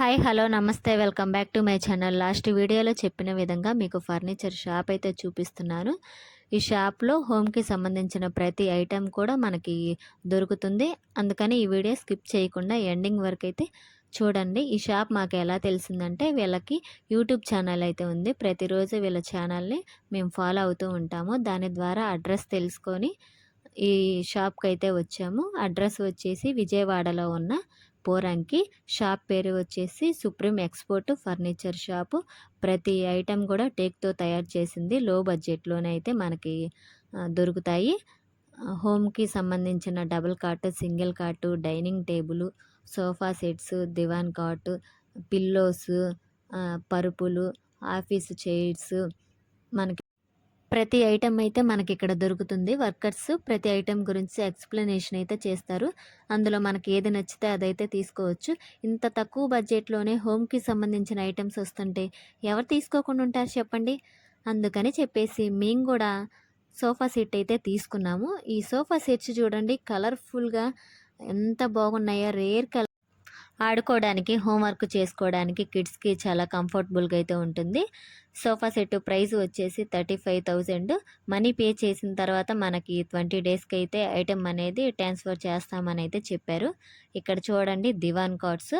Hi hello నమస్తే welcome back to my channel. Last వీడియోలో చెప్పిన విధంగా మీకు ఫర్నిచర్ షాప్ అయితే చూపిస్తున్నాను. ఈ షాప్లో హోమ్కి సంబంధించిన ప్రతి ఐటెం కూడా మనకి దొరుకుతుంది. అందుకని ఈ వీడియో స్కిప్ చేయకుండా ఎండింగ్ వరకు అయితే చూడండి. ఈ షాప్ మాకు ఎలా తెలిసిందంటే వీళ్ళకి యూట్యూబ్ ఛానల్ అయితే ఉంది. ప్రతిరోజు వీళ్ళ ఛానల్ని మేము ఫాలో అవుతూ ఉంటాము. దాని ద్వారా అడ్రస్ తెలుసుకొని ఈ షాప్కి అయితే వచ్చాము. అడ్రస్ వచ్చేసి విజయవాడలో ఉన్న పోరంకి షాప్ పేరు వచ్చేసి సుప్రీం ఎక్స్పోర్ట్ ఫర్నిచర్ షాపు. ప్రతి ఐటెం కూడా టేక్తో తయారు చేసింది. లో బడ్జెట్లోనే అయితే మనకి దొరుకుతాయి. హోమ్కి సంబంధించిన double cot single cot dining table sofa sets దివాన్ కాట్ పిల్లోస్ పరుపులు ఆఫీస్ చైర్స్ మనకి ప్రతి ఐటెం అయితే మనకి ఇక్కడ దొరుకుతుంది. వర్కర్స్ ప్రతి ఐటెం గురించి ఎక్స్ప్లెనేషన్ అయితే చేస్తారు. అందులో మనకి ఏది నచ్చితే అదైతే తీసుకోవచ్చు. ఇంత తక్కువ బడ్జెట్లోనే హోమ్కి సంబంధించిన ఐటమ్స్ వస్తుంటే ఎవరు తీసుకోకుండా ఉంటారు చెప్పండి? అందుకని చెప్పేసి మేము కూడా సోఫా సెట్ అయితే తీసుకున్నాము. ఈ సోఫా సెట్స్ చూడండి కలర్ఫుల్గా ఎంత బాగున్నాయో రేర్ కలర్ ఆడుకోవడానికి హోంవర్క్ చేసుకోవడానికి కిడ్స్కి చాలా కంఫర్టబుల్గా అయితే ఉంటుంది. సోఫా సెట్ ప్రైస్ వచ్చేసి thirty five thousand. Money pay చేసిన తర్వాత మనకి ట్వంటీ డేస్కి అయితే ఐటెం అనేది ట్రాన్స్ఫర్ చేస్తామని అయితే చెప్పారు. ఇక్కడ చూడండి దివాన్ కార్డ్స్.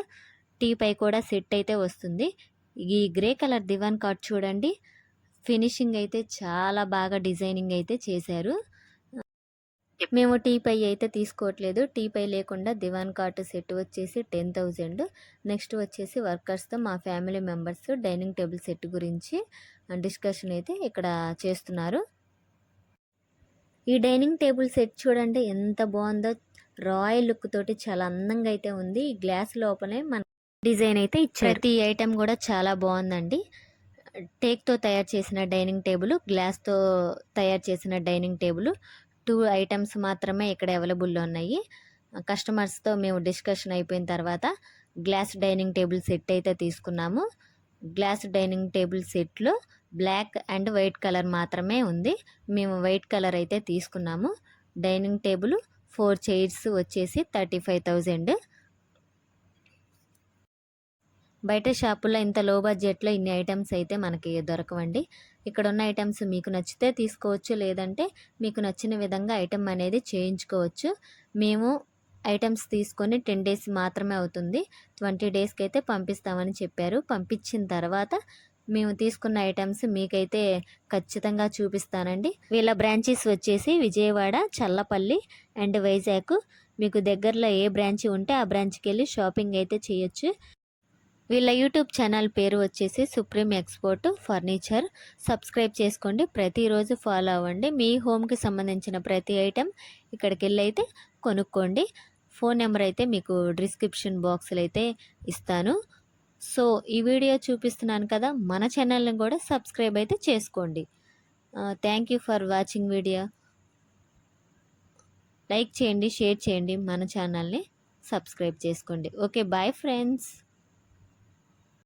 టీపై కూడా సెట్ అయితే వస్తుంది. ఈ గ్రే కలర్ దివాన్ కార్డ్ చూడండి. ఫినిషింగ్ అయితే చాలా బాగా డిజైనింగ్ అయితే చేశారు. మేము టీ పై అయితే తీసుకోవట్లేదు. టీ పై లేకుండా దివాన్ కాట్ సెట్ వచ్చేసి టెన్ థౌజండ్. నెక్స్ట్ వచ్చేసి వర్కర్స్తో మా family members dining table set గురించి డిస్కషన్ అయితే ఇక్కడ చేస్తున్నారు. ఈ డైనింగ్ టేబుల్ సెట్ చూడండి ఎంత బాగుందో. రాయల్ లుక్ తోటి చాలా అందంగా అయితే ఉంది. ఈ గ్లాస్ లోపలే మన డిజైన్ అయితే ఇచ్చారు. ప్రతి ఐటెం కూడా చాలా బాగుందండి. టేక్తో తయారు చేసిన డైనింగ్ టేబుల్ గ్లాస్తో తయారు చేసిన డైనింగ్ టేబుల్ టూ ఐటమ్స్ మాత్రమే ఇక్కడ అవైలబుల్లో ఉన్నాయి. కస్టమర్స్తో మేము డిస్కషన్ అయిపోయిన తర్వాత గ్లాస్ డైనింగ్ టేబుల్ సెట్ అయితే తీసుకున్నాము. గ్లాస్ డైనింగ్ టేబుల్ సెట్లో బ్లాక్ అండ్ వైట్ కలర్ మాత్రమే ఉంది. మేము వైట్ కలర్ అయితే తీసుకున్నాము. డైనింగ్ టేబుల్ ఫోర్ చైర్స్ వచ్చేసి థర్టీ ఫైవ్ థౌజండ్. బయట షాపుల్లో ఇంత లో బడ్జెట్లో ఇన్ని ఐటమ్స్ అయితే మనకి దొరకవండి. ఇక్కడ ఉన్న ఐటమ్స్ మీకు నచ్చితే తీసుకోవచ్చు లేదంటే మీకు నచ్చిన విధంగా ఐటమ్ అనేది చేయించుకోవచ్చు. మేము ఐటమ్స్ తీసుకొని టెన్ డేస్ మాత్రమే అవుతుంది. ట్వంటీ డేస్కి అయితే పంపిస్తామని చెప్పారు. పంపించిన తర్వాత మేము తీసుకున్న ఐటమ్స్ మీకైతే ఖచ్చితంగా చూపిస్తానండి. వీళ్ళ బ్రాంచెస్ వచ్చేసి విజయవాడ చల్లపల్లి అండ్ వైజాగ్. మీకు దగ్గరలో ఏ బ్రాంచ్ ఉంటే ఆ బ్రాంచ్కి వెళ్ళి షాపింగ్ అయితే చేయొచ్చు. వీళ్ళ యూట్యూబ్ ఛానల్ పేరు వచ్చేసి సుప్రీం ఎక్స్పోర్ట్ ఫర్నిచర్. సబ్స్క్రైబ్ చేసుకోండి ప్రతిరోజు ఫాలో అవ్వండి. మీ హోమ్కి సంబంధించిన ప్రతి ఐటెం ఇక్కడికి వెళ్ళి అయితే కొనుక్కోండి. ఫోన్ నెంబర్ అయితే మీకు డిస్క్రిప్షన్ బాక్స్లో అయితే ఇస్తాను. సో ఈ వీడియో చూపిస్తున్నాను కదా మన ఛానల్ని కూడా సబ్స్క్రైబ్ అయితే చేసుకోండి. Thank you for watching video like చేయండి షేర్ చేయండి మన ఛానల్ని సబ్స్క్రైబ్ చేసుకోండి. Okay bye friends